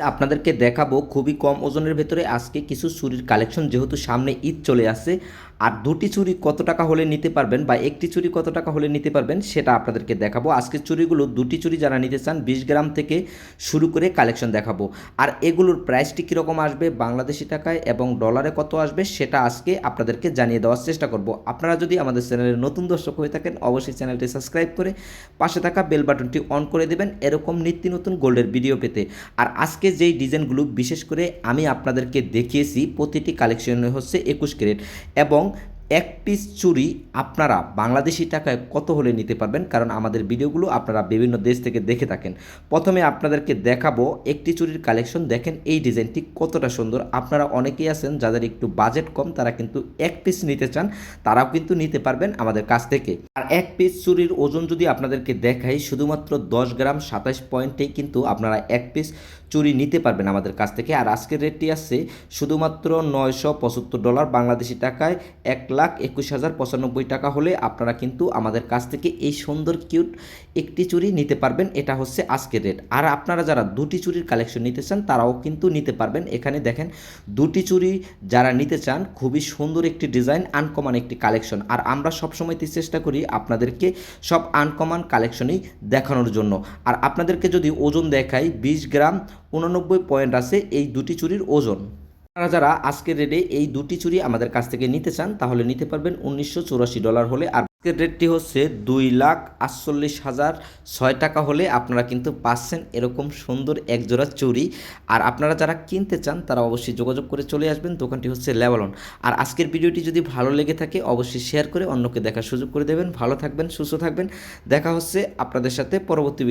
আপনাদেরকে দেখাবো খুবই কম ওজনের ভেতরে আজকে কিছু চুরির কালেকশন, যেহেতু সামনে ঈদ চলে আসছে। আর দুটি চুরি কত টাকা হলে নিতে পারবেন বা একটি চুরি কত টাকা হলে নিতে পারবেন সেটা আপনাদেরকে দেখাবো। আজকের চুরিগুলো দুটি চুরি যারা নিতে চান, বিশ গ্রাম থেকে শুরু করে কালেকশন দেখাবো। আর এগুলোর প্রাইসটি কীরকম আসবে, বাংলাদেশি টাকায় এবং ডলারে কত আসবে সেটা আজকে আপনাদেরকে জানিয়ে দেওয়ার চেষ্টা করব। আপনারা যদি আমাদের চ্যানেলের নতুন দর্শক হয়ে থাকেন, অবশ্যই চ্যানেলটি সাবস্ক্রাইব করে পাশে থাকা বেল বাটনটি অন করে দেবেন এরকম নিত্য নতুন গোল্ডের ভিডিও পেতে। আর আজকে যেই ডিজাইনগুলো বিশেষ করে আমি আপনাদেরকে দেখিয়েছি, প্রতিটি কালেকশনে হচ্ছে একুশ ক্যারেট এবং এক পিস চুরি আপনারা বাংলাদেশি টাকায় কত হলে নিতে পারবেন? কারণ আমাদের ভিডিওগুলো আপনারা বিভিন্ন দেশ থেকে দেখে থাকেন। প্রথমে আপনাদেরকে দেখাবো একটি চুরির কালেকশন দেখেন, এই ডিজাইনটি কতটা সুন্দর। আপনারা অনেকেই আছেন যাদের একটু বাজেট কম, তারা কিন্তু এক পিস নিতে চান, তারাও কিন্তু নিতে পারবেন আমাদের কাছ থেকে। আর এক পিস চুরির ওজন যদি আপনাদেরকে দেখাই, শুধুমাত্র দশ গ্রাম সাতাশ পয়েন্টেই কিন্তু আপনারা এক পিস চুরি নিতে পারবেন আমাদের কাছ থেকে। আর আজকের রেটটি আসছে শুধুমাত্র নয়শো পঁচাত্তর ডলার বাংলাদেশি টাকায় এক লাখ একুশ হাজার পঁচানব্বই টাকা হলে আপনারা কিন্তু আমাদের কাছ থেকে এই সুন্দর, কিউট একটি চুরি নিতে পারবেন। এটা হচ্ছে আজকের রেট। আর আপনারা যারা দুটি চুরির কালেকশন নিতে চান, তারাও কিন্তু নিতে পারবেন। এখানে দেখেন, দুটি চুরি যারা নিতে চান, খুবই সুন্দর একটি ডিজাইন, আনকমন একটি কালেকশন। আর আমরা সবসময় চেষ্টা করি আপনাদেরকে সব আনকমন কালেকশনই দেখানোর জন্য। আর আপনাদেরকে যদি ওজন দেখাই, বিশ গ্রাম উননব্বই পয়েন্ট আছে এই দুটি চুরির ওজন। আপনারা যারা আজকের রেটে এই দুটি চুরি আমাদের কাছ থেকে নিতে চান, তাহলে নিতে পারবেন উনিশশো চুরাশি ডলার হলে। আর আজকের রেটটি হচ্ছে দুই লাখ আটচল্লিশ হাজার ছয় টাকা হলে আপনারা কিন্তু পাচ্ছেন এরকম সুন্দর এক জোড়া চুরি। আর আপনারা যারা কিনতে চান, তারা অবশ্যই যোগাযোগ করে চলে আসবেন, দোকানটি হচ্ছে লেবালন। আর আজকের ভিডিওটি যদি ভালো লেগে থাকে, অবশ্যই শেয়ার করে অন্যকে দেখার সুযোগ করে দেবেন। ভালো থাকবেন, সুস্থ থাকবেন। দেখা হচ্ছে আপনাদের সাথে পরবর্তী